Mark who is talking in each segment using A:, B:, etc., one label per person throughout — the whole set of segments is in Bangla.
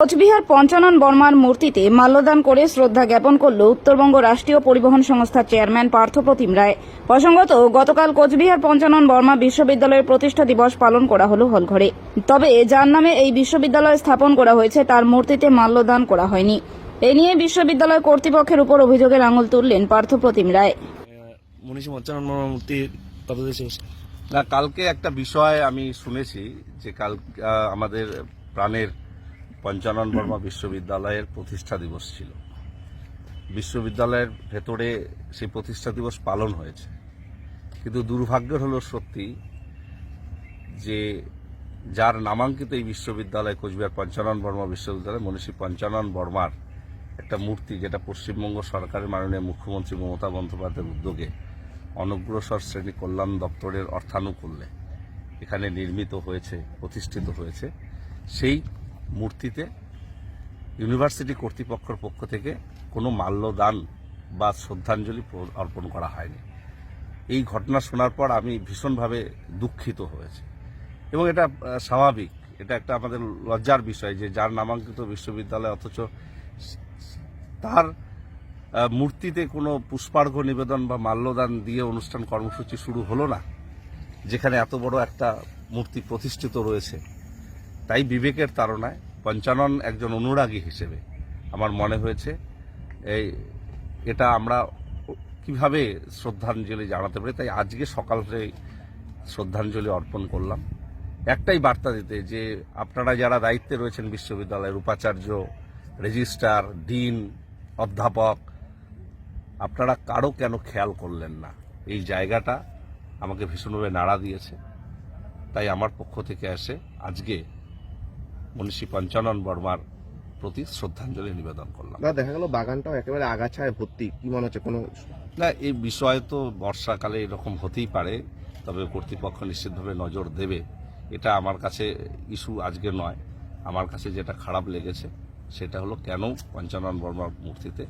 A: কোচবিহার পঞ্চানন বর্মার মূর্তিতে মাল্যদান করে শ্রদ্ধা জ্ঞাপন করল উত্তরবঙ্গ রাষ্ট্রীয় পরিবহন সংস্থার চেয়ারম্যান পার্থপ্রতিম রায়। প্রসঙ্গত গতকাল কোচবিহার পঞ্চানন বর্মা বিশ্ববিদ্যালয়ের প্রতিষ্ঠা দিবস পালন করা হল হলঘরে। তবে যার নামে এই বিশ্ববিদ্যালয় স্থাপন করা হয়েছে তার মূর্তিতে মাল্যদান করা হয়নি। এ নিয়ে বিশ্ববিদ্যালয় কর্তৃপক্ষের উপর অভিযোগের আঙুল তুললেন পার্থপ্রতিম রায়।
B: মনীষী মঞ্চানন মূর্তি
C: না কালকে একটা বিষয় আমি শুনেছি যে কাল আমাদের প্রাণের পঞ্চানন বর্মা বিশ্ববিদ্যালয়ের প্রতিষ্ঠা দিবস ছিল। বিশ্ববিদ্যালয়ের ভেতরে সেই প্রতিষ্ঠা দিবস পালন হয়েছে। কিন্তু দুর্ভাগ্যের হলো সত্যি যে যার নামাঙ্কিত এই বিশ্ববিদ্যালয় কোচবিহার পঞ্চানন বর্মা বিশ্ববিদ্যালয়, মনীষী পঞ্চানন বর্মার একটা মূর্তি যেটা পশ্চিমবঙ্গ সরকারের মাননীয় মুখ্যমন্ত্রী মমতা বন্দ্যোপাধ্যায়ের উদ্যোগে অনগ্রসর শ্রেণি কল্যাণ দপ্তরের অর্থানুকূল্যে এখানে নির্মিত হয়েছে, প্রতিষ্ঠিত হয়েছে। সেই মূর্তিতে ইউনিভার্সিটি কর্তৃপক্ষের পক্ষ থেকে কোনো মাল্যদান বা শ্রদ্ধাঞ্জলি অর্পণ করা হয়নি। এই ঘটনা শোনার পর আমি ভীষণভাবে দুঃখিত হয়েছি। এবং এটা স্বাভাবিক। এটা একটা আমাদের লজ্জার বিষয় যে যার নামাঙ্কিত বিশ্ববিদ্যালয়, অথচ তার মূর্তিতে কোনো পুষ্পার্ঘ নিবেদন বা মাল্যদান দিয়ে অনুষ্ঠান কর্মসূচি শুরু হলো না, যেখানে এত বড় একটা মূর্তি প্রতিষ্ঠিত রয়েছে। তাই বিবেকের তাড়নায় পঞ্চানন একজন অনুরাগী হিসেবে আমার মনে হয়েছে। এই, এটা আমরা কীভাবে শ্রদ্ধাঞ্জলি জানাতে পারি? তাই আজকে সকালে শ্রদ্ধাঞ্জলি অর্পণ করলাম। একটাই বার্তা দিতে, যে আপনারা যারা দায়িত্বে রয়েছেন বিশ্ববিদ্যালয়ের উপাচার্য, রেজিস্ট্রার, ডিন, অধ্যাপক, আপনারা কারও কেন খেয়াল করলেন না? এই জায়গাটা আমাকে ভীষণভাবে নাড়া দিয়েছে। তাই আমার পক্ষ থেকে এসে আজকে মনীষী পঞ্চানন বর্মার প্রতি শ্রদ্ধাঞ্জলি নিবেদন করলাম।
D: না দেখা গেল বাগানটাও একেবারে আগাছায় ভর্তি। কি মনে হচ্ছে কোনো
C: না এই বিষয়ে তো বর্ষাকালে এরকম হতেই পারে তবে কর্তৃপক্ষ নিশ্চিতভাবে নজর দেবে। এটা আমার কাছে ইস্যু আজকে নয়। আমার কাছে যেটা খারাপ লেগেছে সেটা হলো কেন পঞ্চানন বর্মার মূর্তিতে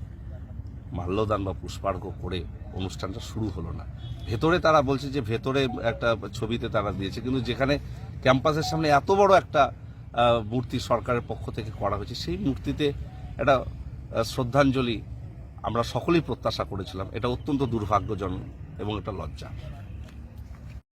C: মাল্যদান বা পুষ্পার্ঘ করে অনুষ্ঠানটা শুরু হলো না। ভেতরে তারা বলছে যে ভেতরে একটা ছবিতে তারা দিয়েছে কিন্তু যেখানে ক্যাম্পাসের সামনে এত বড় একটা মূর্তি সরকারের পক্ষ থেকে করা হয়েছে। সেই মূর্তিতে একটা শ্রদ্ধাঞ্জলি আমরা সকলেই প্রত্যাশা করেছিলাম। এটা অত্যন্ত দুর্ভাগ্যজনক এবং এটা লজ্জা।